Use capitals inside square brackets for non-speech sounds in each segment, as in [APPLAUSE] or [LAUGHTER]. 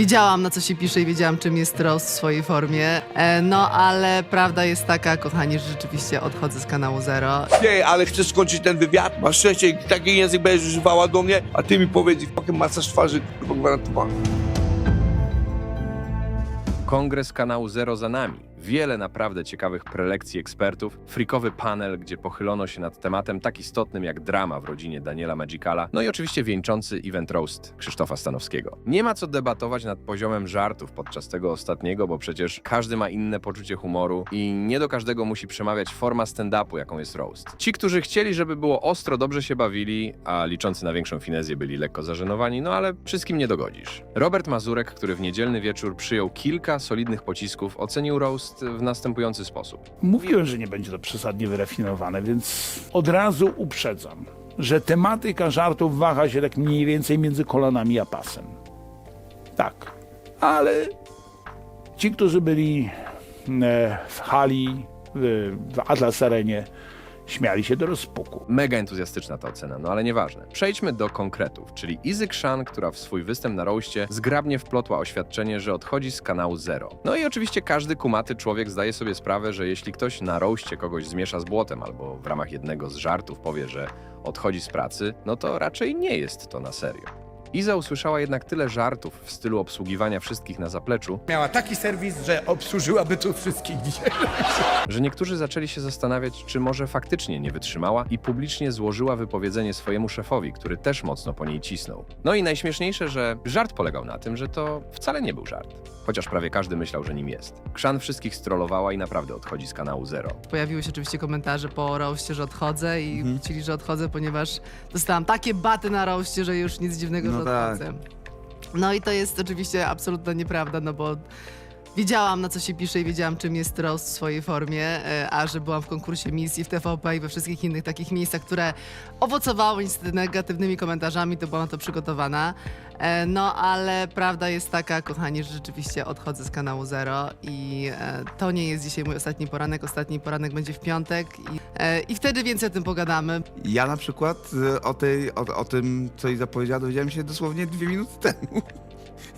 Wiedziałam, na co się pisze i wiedziałam, czym jest roast w swojej formie. E, no, ale prawda jest taka, kochani, że rzeczywiście odchodzę z kanału Zero. Nie, ale chcę skończyć ten wywiad. Masz szczęście, taki język będziesz używała do mnie, a ty mi powiedz, fucking masaż twarzy, kurwa, gwarantowany. Kongres kanału Zero za nami. Wiele naprawdę ciekawych prelekcji ekspertów, frikowy panel, gdzie pochylono się nad tematem tak istotnym jak drama w rodzinie Daniela Magicala, no i oczywiście wieńczący event roast Krzysztofa Stanowskiego. Nie ma co debatować nad poziomem żartów podczas tego ostatniego, bo przecież każdy ma inne poczucie humoru i nie do każdego musi przemawiać forma stand-upu, jaką jest roast. Ci, którzy chcieli, żeby było ostro, dobrze się bawili, a liczący na większą finezję byli lekko zażenowani, no ale wszystkim nie dogodzisz. Robert Mazurek, który w niedzielny wieczór przyjął kilka solidnych pocisków, ocenił roast w następujący sposób. Mówiłem, że nie będzie to przesadnie wyrafinowane, więc od razu uprzedzam, że tematyka żartów waha się tak mniej więcej między kolanami a pasem. Tak, ale ci, którzy byli e, w hali, w, Atlas Arenie, śmiali się do rozpuku. Mega entuzjastyczna ta ocena, no ale nieważne. Przejdźmy do konkretów, czyli Izy Krzan, która w swój występ na roście zgrabnie wplotła oświadczenie, że odchodzi z kanału Zero. No i oczywiście każdy kumaty człowiek zdaje sobie sprawę, że jeśli ktoś na roście kogoś zmiesza z błotem albo w ramach jednego z żartów powie, że odchodzi z pracy, no to raczej nie jest to na serio. Iza usłyszała jednak tyle żartów w stylu obsługiwania wszystkich na zapleczu, Miała taki serwis, że obsłużyłaby tu wszystkich dzisiaj. że niektórzy zaczęli się zastanawiać, czy może faktycznie nie wytrzymała i publicznie złożyła wypowiedzenie swojemu szefowi, który też mocno po niej cisnął. No i najśmieszniejsze, że żart polegał na tym, że to wcale nie był żart. Chociaż prawie każdy myślał, że nim jest. Krzan wszystkich strollowała i naprawdę odchodzi z kanału Zero. Pojawiły się oczywiście komentarze po roście, że odchodzę i chcieli, że odchodzę, ponieważ dostałam takie baty na roście, że już nic dziwnego, No że tak. odchodzę. No i to jest oczywiście absolutna nieprawda, no bo wiedziałam, na co się pisze i wiedziałam, czym jest roast w swojej formie, e, a że byłam w konkursie misji w TVP i we wszystkich innych takich miejscach, które owocowały niestety negatywnymi komentarzami, to byłam na to przygotowana. E, No, ale prawda jest taka, kochani, że rzeczywiście odchodzę z kanału Zero i e, to nie jest dzisiaj mój ostatni poranek. Ostatni poranek będzie w piątek i, i wtedy więcej o tym pogadamy. Ja na przykład o, tej, o, o tym, co jej zapowiedziała, dowiedziałem się dosłownie dwie minuty temu.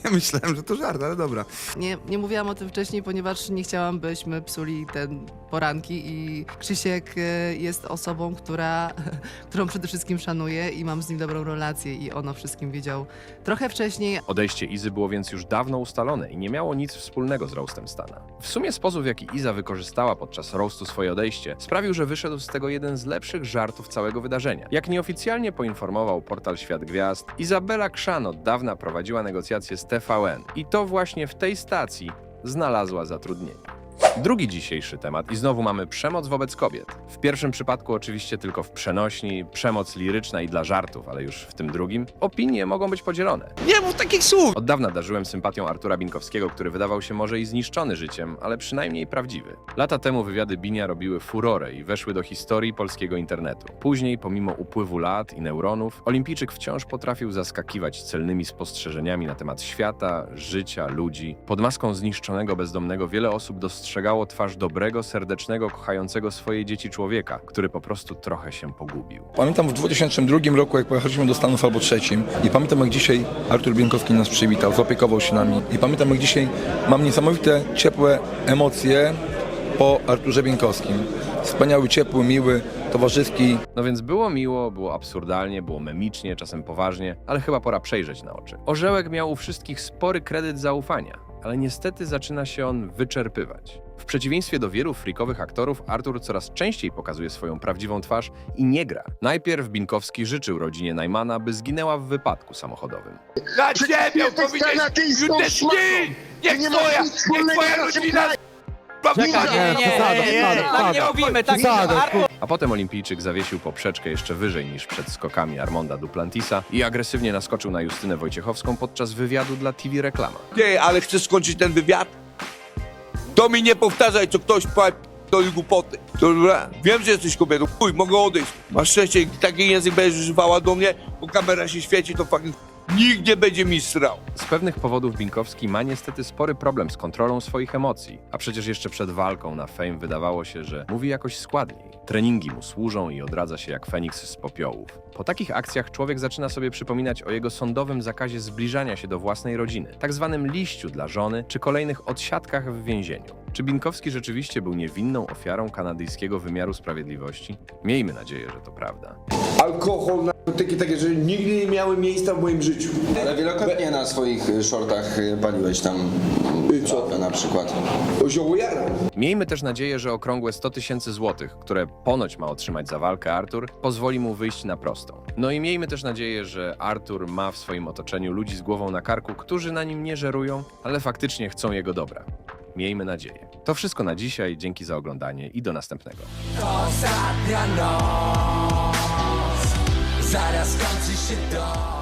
Ja myślałem, że to żart, ale dobra. Nie, nie mówiłam o tym wcześniej, ponieważ nie chciałam, byśmy psuli ten poranki i Krzysiek e, jest osobą, która, [LAUGHS] którą przede wszystkim szanuję i mam z nim dobrą relację i on o wszystkim wiedział trochę wcześniej, Odejście Izy było więc już dawno ustalone i nie miało nic wspólnego z roastem Stana. W sumie sposób, w jaki Iza wykorzystała podczas roastu swoje odejście, sprawił, że wyszedł z tego jeden z lepszych żartów całego wydarzenia. Jak nieoficjalnie poinformował portal Świat Gwiazd, Izabela Krzan od dawna prowadziła negocjacje z TVN i to właśnie w tej stacji znalazła zatrudnienie. Drugi dzisiejszy temat i znowu mamy przemoc wobec kobiet. W pierwszym przypadku oczywiście tylko w przenośni, przemoc liryczna i dla żartów, ale już w tym drugim opinie mogą być podzielone. Nie mów takich słów! Od dawna darzyłem sympatią Artura Binkowskiego, który wydawał się może i zniszczony życiem, ale przynajmniej prawdziwy. Lata temu wywiady Binia robiły furorę i weszły do historii polskiego internetu. Później, pomimo upływu lat i neuronów, olimpijczyk wciąż potrafił zaskakiwać celnymi spostrzeżeniami na temat świata, życia, ludzi. Pod maską zniszczonego bezdomnego wiele osób dostrzegało twarz dobrego, serdecznego, kochającego swoje dzieci człowieka, który po prostu trochę się pogubił. Pamiętam w 2002 roku, jak pojechaliśmy do Stanów albo trzecim i pamiętam jak dzisiaj Artur Bienkowski nas przywitał, zaopiekował się nami i pamiętam jak dzisiaj mam niesamowite, ciepłe emocje po Arturze Bienkowskim. Wspaniały, ciepły, miły, towarzyski, No więc było miło, było absurdalnie, było memicznie, czasem poważnie, ale chyba pora przejrzeć na oczy. Orzełek miał u wszystkich spory kredyt zaufania, ale niestety zaczyna się on wyczerpywać. W przeciwieństwie do wielu frikowych aktorów, Artur coraz częściej pokazuje swoją prawdziwą twarz i nie gra. Najpierw Binkowski życzył rodzinie Najmana, by zginęła w wypadku samochodowym. Na szmatą. śni! Niech nie twoja, niech wspólnego twoja rodzina... Nie, nie, nie, nie, tak nie mówimy, tak nie. A potem olimpijczyk zawiesił poprzeczkę jeszcze wyżej niż przed skokami Armonda Duplantisa i agresywnie naskoczył na Justynę Wojciechowską podczas wywiadu dla TV Reklama. Nie, ale chcę skończyć ten wywiad. To mi nie powtarzaj, co ktoś do głupoty. Dobra? Wiem, że jesteś kobietą. Chuj, mogę odejść. Masz szczęście, taki język będziesz używała do mnie, bo kamera się świeci, to fucking Nikt nie będzie mi srał. Z pewnych powodów Binkowski ma niestety spory problem z kontrolą swoich emocji, a przecież jeszcze przed walką na Fame wydawało się, że mówi jakoś składniej. Treningi mu służą i odradza się jak Feniks z popiołów. Po takich akcjach człowiek zaczyna sobie przypominać o jego sądowym zakazie zbliżania się do własnej rodziny, tak zwanym liściu dla żony czy kolejnych odsiadkach w więzieniu. Czy Binkowski rzeczywiście był niewinną ofiarą kanadyjskiego wymiaru sprawiedliwości? Miejmy nadzieję, że to prawda. alkohol, narkotyki takie rzeczy nigdy nie miały miejsca w moim życiu. Ale wielokrotnie na swoich y, shortach y, paliłeś tam co? trawę na przykład. Zioło jara. Miejmy też nadzieję, że okrągłe 100 tysięcy złotych, które ponoć ma otrzymać za walkę Artur, pozwoli mu wyjść na prostą. No i miejmy też nadzieję, że Artur ma w swoim otoczeniu ludzi z głową na karku, którzy na nim nie żerują, ale faktycznie chcą jego dobra. Miejmy nadzieję. To wszystko na dzisiaj, dzięki za oglądanie i do następnego. Ostatnia noc Zaraz kończy się dom